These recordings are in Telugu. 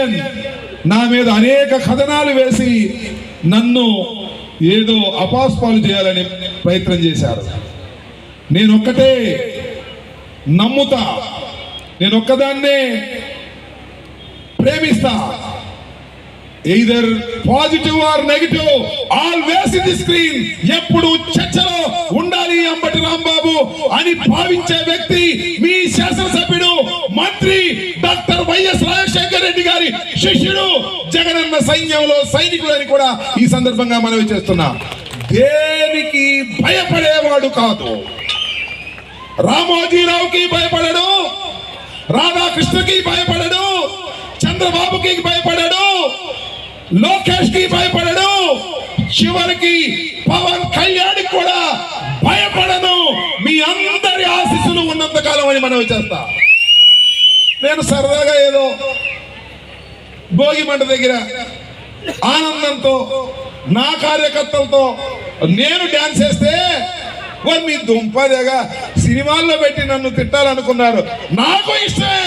ఇండియన్ నా మీద అనేక కథనాలు వేసి నన్ను ఏదో అపాస్పాలు చేయాలని ప్రయత్నం చేశారు. నేను ఒక్కటే నమ్ముతా. నేను ఒక్కదాన్నే ప్రేమిస్తా. Either positive or negative always in the screen ఎప్పుడు చర్చలో ఉండాలి అంబటి రాంబాబు అని భావించే వ్యక్తి మీ శాసనసభ్యుడు మంత్రి డాక్టర్ వైఎస్ రాజశేఖర రెడ్డి గారి శిష్యుడు జగనన్న సైన్యంలో సైనికుడు అని కూడా ఈ సందర్భంగా మనవి చేస్తున్నా. దేనికి భయపడేవాడు కాదు. రామోజీరావుకి భయపడడు రాధాకృష్ణకి భయపడడు చంద్రబాబుకి భయపడడు లోకేష్కి భయపడడు. చివరికి పవన్ కళ్యాణ్ కూడా భయపడను. మీ అందరి ఆశీస్సులు ఉన్నంత కాలం అని మనం చేస్తాం. నేను సరదాగా ఏదో భోగి మంట దగ్గర ఆనందంతో నా కార్యకర్తలతో నేను డాన్స్ చేస్తే వారు మీ దుంపదేగా సినిమాల్లో పెట్టి నన్ను తిట్టాలనుకున్నారు. నాకు ఇష్టమే.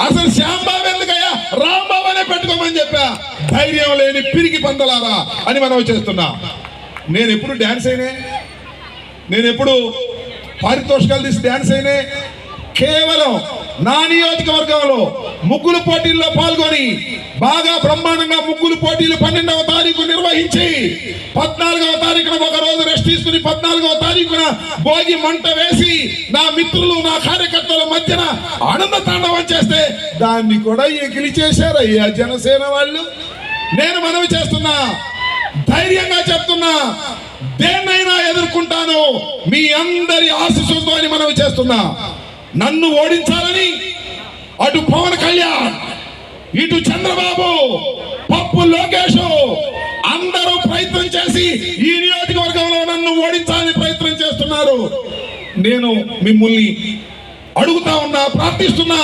అసలు శ్యాంబాబు ఎందుకయ్యా? రాంబాబు అనే పెట్టుకోమని చెప్పా. ధైర్యం లేని పిరికి పందలారా అని మనం చేస్తున్నా. నేను ఎప్పుడు డాన్స్ అయినే నేను ఎప్పుడు పారితోషికాలు తీసి డాన్స్ అయినే కేవలం నా నియోజకవర్గంలో ముగ్గులు పోటీల్లో పాల్గొని బాగా బ్రహ్మాండంగా ముగ్గులు పోటీలు పన్నెండవ తారీఖు నిర్వహించి పద్నాలుగవ తారీఖున ఒక రోజు రెస్ట్ తీసుకుని పద్నాలుగవ తారీఖున భోగి మంట వేసి నా మిత్రులు నా కార్యకర్తల మధ్యన ఆనంద తాండవం చేస్తే దాన్ని కూడా ఎగిలి చేశారయ్యా జనసేన వాళ్ళు. నేను మనవి చేస్తున్నా ధైర్యంగా చెప్తున్నా దేన్నైనా ఎదుర్కొంటాను మీ అందరి ఆశీస్సులతో అని మనవి చేస్తున్నా. నన్ను ఓడించాలని అటు పవన్ కళ్యాణ్ ఇటు చంద్రబాబు పప్పు లోకేష్ అందరూ ప్రయత్నం చేసి ఈ నియోజకవర్గంలో నన్ను ఓడించాలని ప్రయత్నం చేస్తున్నారు. నేను మిమ్మల్ని అడుగుతా ఉన్నా ప్రార్థిస్తున్నా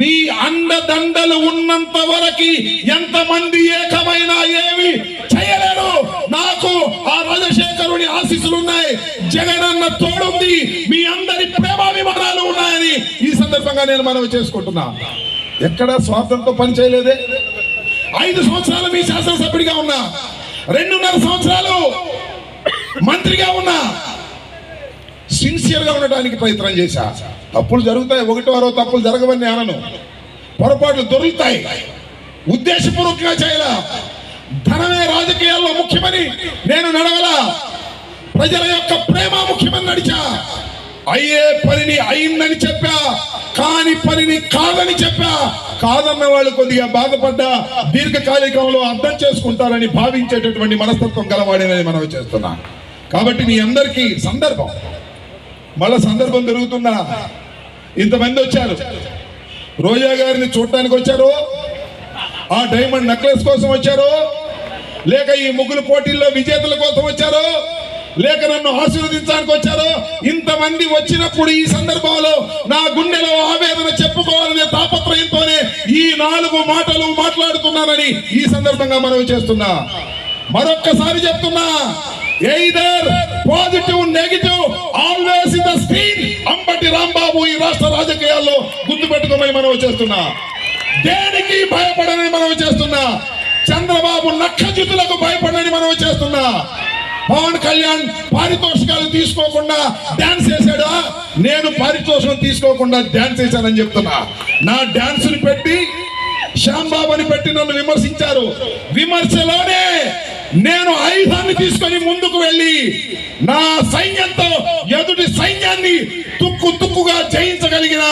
మీ అండదండలు ఉన్నంత వరకు ఎంతమంది ఏకమైనా ఏమి చేయలేరు. నాకు ఆ రాజశేఖరుని ఆశీస్సులు ఉన్నాయి జగనన్న తోడుంది. మీ అందరి ప్రేమాభిమానాలు ఉన్నాయి. ఈ సందర్భంగా నేను మనవి చేసుకుంటున్నా. ఎక్కడ స్వార్థంతో పని చేయలేదే. ఐదు సంవత్సరాలు మీ శాసనసభ్యుడిగా ఉన్నా. రెండున్నర సంవత్సరాలు మంత్రిగా ఉన్నా. సిన్సియర్గా ఉండడానికి ప్రయత్నం చేశా. తప్పులు జరుగుతాయి. ఒకటి వారో తప్పులు జరగవని అనను. పొరపాట్లు దొరుకుతాయి. ఉద్దేశపూర్వకంగా చేయాల? ధనమే రాజకీయాల్లో ముఖ్యమని నేను నడవలా? ప్రజల యొక్క ప్రేమ ముఖ్యమని నడిచా? అయ్యే పనిని అయిందని చెప్పి కాని పనిని కాదని చెప్పా. కాదన్న వాళ్ళు కొద్దిగా బాధపడ్డా దీర్ఘకాలికంలో అర్థం చేసుకుంటారని భావించేటటువంటి మనస్తత్వం గలవాడేనని మనం చేస్తున్నా. కాబట్టి మీ అందరికీ సందర్భం. మళ్ళా సందర్భం జరుగుతుందా ఇంతమంది వచ్చారు. రోజా గారిని చూడటానికి వచ్చారు? ఆ డైమండ్ నెక్లెస్ కోసం వచ్చారు? లేక ఈ ముగ్గులు పోటీల్లో విజేతల కోసం వచ్చారు? లేక నన్ను ఆశీర్వదించడానికి వచ్చారు? ఇంతమంది వచ్చినప్పుడు ఈ సందర్భంలో నా గుండెలో ఆవేదన చెప్పుకోవాలనే తాపత్రయంతోనే ఈ నాలుగు మాటలు మాట్లాడుతున్నానని ఈ సందర్భంగా మనవి చేస్తున్నా. మరొక్కసారి చెప్తున్నా either positive negative always in the screen Ambati Rambabu ఈ రాష్ట్ర రాజకీయాల్లో గుర్తు పెట్టుకోమని మనవి చేస్తున్నా. దేనికి భయపడని మనం చేస్తున్నా? చంద్రబాబు నక్కజితులకు భయపడని మనవి చేస్తున్నా. పవన్ కళ్యాణ్ పారితోషికాలు తీసుకోకుండా డాన్స్ చేశాడా? నేను పారితోషికం తీసుకోకుండా డాన్స్ చేశానని చెప్తున్నా. నా డాన్స్ని పెట్టి శ్యాంబాబు అని పెట్టి నన్ను విమర్శించారు. విమర్శలోనే నేను ఆయుధాన్ని తీసుకొని ముందుకు వెళ్ళి నా సైన్యంతో ఎదుటి సైన్యాన్ని తుక్కు తుక్కుగా జయించగలిగిన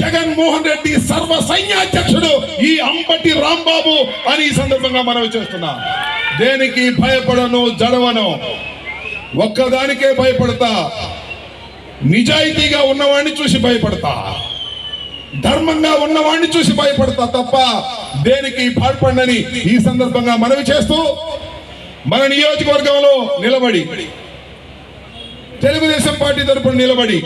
జగన్మోహన్ రెడ్డి సర్వ సైన్యాధ్యక్షుడు ఈ అంబటి రాంబాబు అని ఈ సందర్భంగా మనవి చేస్తున్నా. దేనికి భయపడను జడవను? ఒక్కదానికే భయపడతా. నిజాయితీగా ఉన్నవాడిని చూసి భయపడతా. ధర్మంగా ఉన్నవాడిని చూసి భయపడతా తప్ప దేనికి పాల్పడని ఈ సందర్భంగా మనవి చేస్తూ మన నియోజకవర్గంలో నిలబడి తెలుగుదేశం పార్టీ తరపున నిలబడి